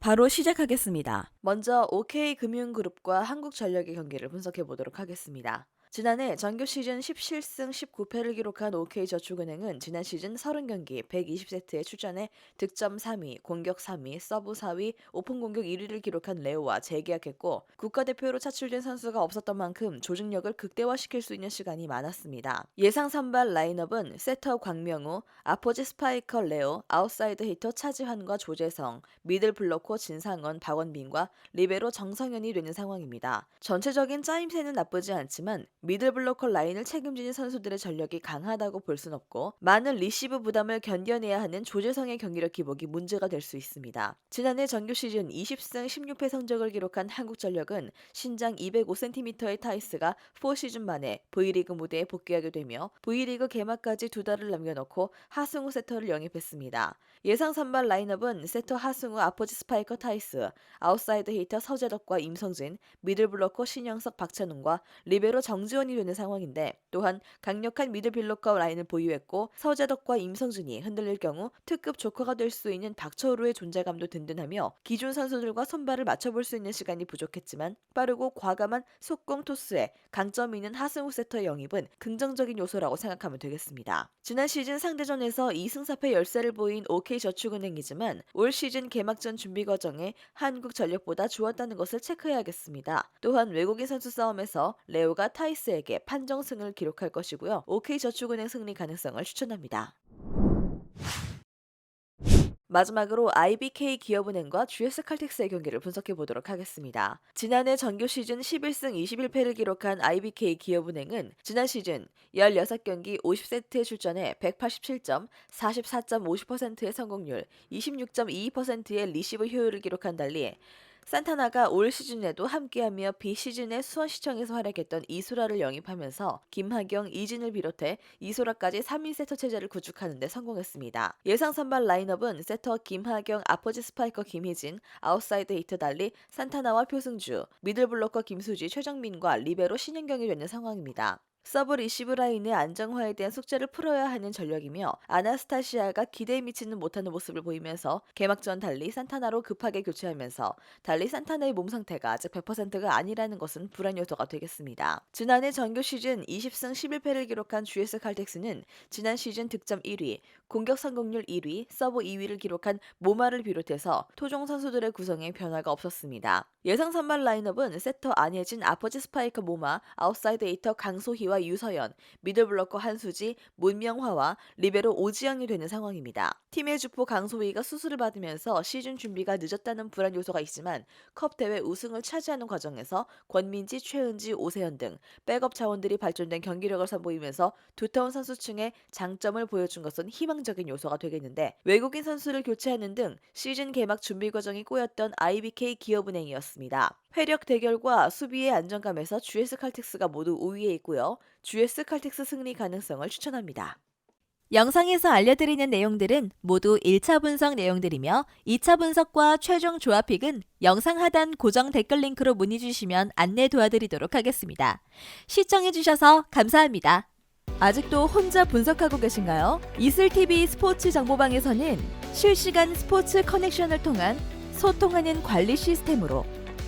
바로 시작하겠습니다. 먼저 OK금융그룹과 한국전력의 경기를 분석해 보도록 하겠습니다. 지난해 정규 시즌 17승 19패를 기록한 OK저축은행은 지난 시즌 30경기 120세트에 출전해 득점 3위, 공격 3위, 서브 4위, 오픈 공격 1위를 기록한 레오와 재계약했고 국가대표로 차출된 선수가 없었던 만큼 조직력을 극대화시킬 수 있는 시간이 많았습니다. 예상 선발 라인업은 세터 광명우, 아포지 스파이커 레오, 아웃사이드 히터 차지환과 조재성, 미들 블로커 진상원, 박원빈과 리베로 정성현이 되는 상황입니다. 전체적인 짜임새는 나쁘지 않지만 미들 블로커 라인을 책임지는 선수들의 전력이 강하다고 볼 순 없고 많은 리시브 부담을 견뎌내야 하는 조재성의 경기력 기복이 문제가 될 수 있습니다. 지난해 정규 시즌 20승 16패 성적을 기록한 한국전력은 신장 205cm의 타이스가 4시즌 만에 V리그 무대에 복귀하게 되며 V리그 개막까지 두 달을 남겨놓고 하승우 세터를 영입했습니다. 예상 선발 라인업은 세터 하승우 아포지 스파이커 타이스, 아웃사이드 히터 서재덕과 임성진, 미들블로커 신영석 박찬웅과 리베로 정지원이 되는 상황인데 또한 강력한 미들블로커 라인을 보유했고 서재덕과 임성진이 흔들릴 경우 특급 조커가 될 수 있는 박철우의 존재감도 든든하며 기존 선수들과 선발을 맞춰볼 수 있는 시간이 부족했지만 빠르고 과감한 속공 토스에 강점 있는 하승우 세터의 영입은 긍정적인 요소라고 생각하면 되겠습니다. 지난 시즌 상대전에서 2승 4패 열세를 보인 OK저축은행이지만 올 시즌 개막전 준비 과정에 한국전력보다 좋았다는 것을 체크해야겠습니다. 또한 외국인 선수 싸움에서 레오가 타이스에게 판정승을 기록할 것이고요. OK저축은행 승리 가능성을 추천합니다. 마지막으로 IBK 기업은행과 GS칼텍스의 경기를 분석해 보도록 하겠습니다. 지난해 정규 시즌 11승 21패를 기록한 IBK 기업은행은 지난 시즌 16경기 50세트에 출전해 187점, 44.50%의 성공률, 26.22%의 리시브 효율을 기록한 달리 산타나가 올 시즌에도 함께하며 비시즌에 수원시청에서 활약했던 이소라를 영입하면서 김하경, 이진을 비롯해 이소라까지 3인 세터 체제를 구축하는 데 성공했습니다. 예상 선발 라인업은 세터 김하경, 아퍼지 스파이커 김희진, 아웃사이드 히트 달리 산타나와 표승주, 미들블로커 김수지, 최정민과 리베로 신현경이 되는 상황입니다. 서브 리시브 라인의 안정화에 대한 숙제를 풀어야 하는 전력이며 아나스타시아가 기대에 미치는 못하는 모습을 보이면서 개막전 달리 산타나로 급하게 교체하면서 달리 산타나의 몸 상태가 아직 100%가 아니라는 것은 불안 요소가 되겠습니다. 지난해 정규 시즌 20승 11패를 기록한 GS 칼텍스는 지난 시즌 득점 1위, 공격 성공률 1위, 서브 2위를 기록한 모마를 비롯해서 토종 선수들의 구성에 변화가 없었습니다. 예상 선발 라인업은 세터 안혜진, 아퍼지 스파이커 모마, 아웃사이드 에이터 강소희와 유서연, 미들블로커 한수지, 문명화와 리베로 오지영이 되는 상황입니다. 팀의 주포 강소희가 수술을 받으면서 시즌 준비가 늦었다는 불안 요소가 있지만 컵 대회 우승을 차지하는 과정에서 권민지, 최은지, 오세현 등 백업 자원들이 발전된 경기력을 선보이면서 두터운 선수층의 장점을 보여준 것은 희망적인 요소가 되겠는데 외국인 선수를 교체하는 등 시즌 개막 준비 과정이 꼬였던 IBK 기업은행이었습니다. 회력 대결과 수비의 안정감에서 GS 칼텍스가 모두 우위에 있고요. GS 칼텍스 승리 가능성을 추천합니다. 영상에서 알려드리는 내용들은 모두 1차 분석 내용들이며 2차 분석과 최종 조합픽은 영상 하단 고정 댓글 링크로 문의 주시면 안내 도와드리도록 하겠습니다. 시청해주셔서 감사합니다. 아직도 혼자 분석하고 계신가요? 이슬TV 스포츠 정보방에서는 실시간 스포츠 커넥션을 통한 소통하는 관리 시스템으로